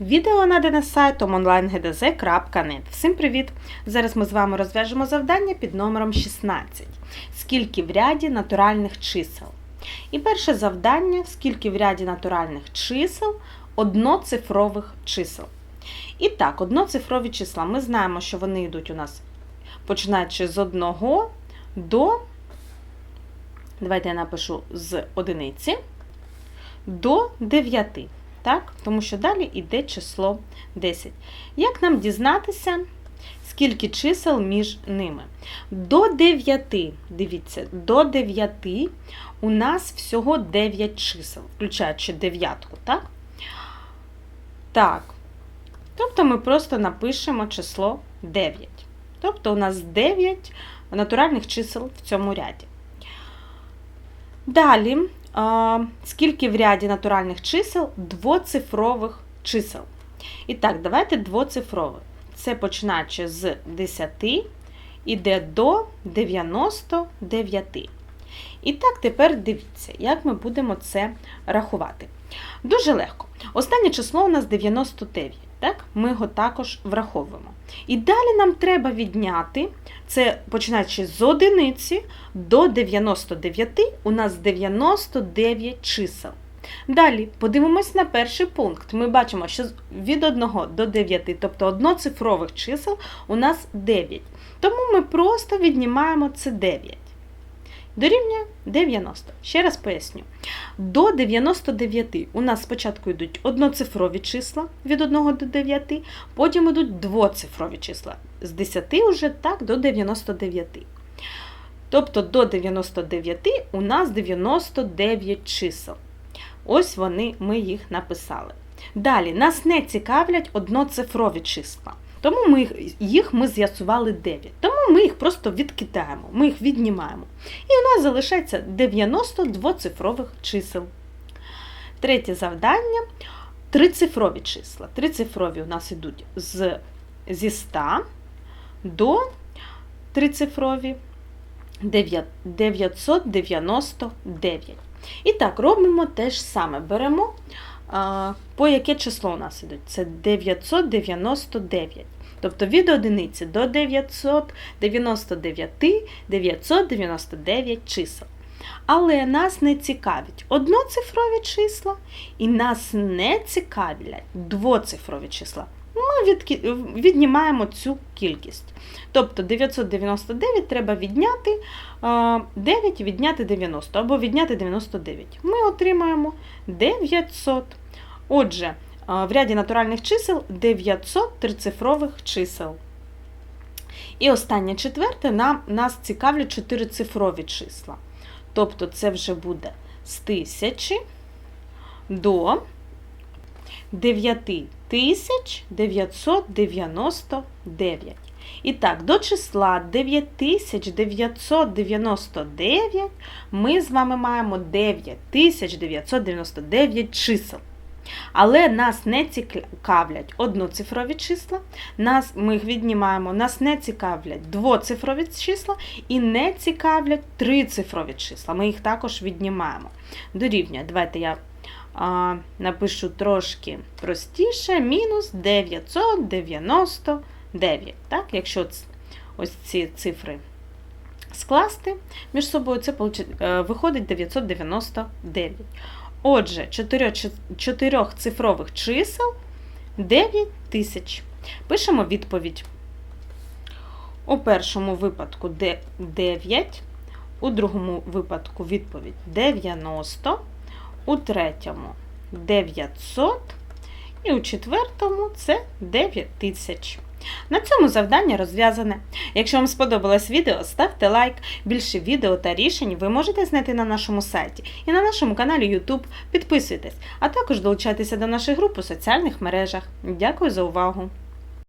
Відео надане сайтом onlinegdz.net. Всім привіт! Зараз ми з вами розв'яжемо завдання під номером 16. Скільки в ряді натуральних чисел? І перше завдання скільки в ряді натуральних чисел одноцифрових чисел. І так, одноцифрові числа. Ми знаємо, що вони йдуть у нас починаючи з 1 до. Давайте я напишу з одиниці до 9. Так? Тому що далі йде число 10. Як нам дізнатися, скільки чисел між ними? До 9, дивіться, до 9 у нас всього 9 чисел, включаючи дев'ятку, так? Так. Тобто ми просто напишемо число 9. Тобто у нас 9 натуральних чисел в цьому ряді. Далі, скільки в ряді натуральних чисел двоцифрових чисел. І так, давайте двоцифрових. Це починаючи з 10 іде до 99. І так, тепер дивіться, як ми будемо це рахувати. Дуже легко. Останнє число у нас 99. Так? Ми його також враховуємо. І далі нам треба відняти, це починаючи з одиниці до 99, у нас 99 чисел. Далі подивимось на перший пункт. Ми бачимо, що від 1 до 9, тобто одноцифрових чисел, у нас 9. Тому ми просто віднімаємо це 9. Дорівнює 90. Ще раз поясню. До 99 у нас спочатку йдуть одноцифрові числа від 1 до 9, потім йдуть двоцифрові числа з 10 уже так до 99. Тобто до 99 у нас 99 чисел. Ось вони, ми їх написали. Далі, нас не цікавлять одноцифрові числа. Тому ми їх, їх ми з'ясували 9. Тому ми їх просто відкидаємо, ми їх віднімаємо. І у нас залишається 92 цифрових чисел. Третє завдання трицифрові числа. Трицифрові у нас йдуть з, зі 100 до трицифрові 999. І так, робимо те ж саме. Беремо, по яке число у нас ідуть? Це 999. Тобто від одиниці до 999 999 чисел. Але нас не цікавить одноцифрові числа, і нас не цікавлять двоцифрові числа. Ми віднімаємо цю кількість. Тобто 999 треба відняти 9 відняти 90 або відняти 99. Ми отримаємо 900. Отже, в ряді натуральних чисел 900 трицифрових чисел. І останнє четверте нам, нас цікавлять чотирицифрові числа. Тобто це вже буде з 1000 до 9999. І так, до числа 9999 ми з вами маємо 9999 чисел. Але нас не цікавлять одноцифрові числа, нас, ми їх віднімаємо, нас не цікавлять двоцифрові числа і не цікавлять трицифрові числа. Ми їх також віднімаємо. Дорівнює, давайте я а, напишу трошки простіше, мінус 999. Так? Якщо ось ці цифри скласти між собою, це виходить 999. Отже, чотирьохцифрових чисел 9 тисяч. Пишемо відповідь. У першому випадку 9, у другому випадку відповідь 90, у третьому 900 і у четвертому це 9 тисяч. На цьому завдання розв'язане. Якщо вам сподобалось відео, ставте лайк. Більше відео та рішень ви можете знайти на нашому сайті і на нашому каналі YouTube. Підписуйтесь, а також долучайтеся до наших груп у соціальних мережах. Дякую за увагу!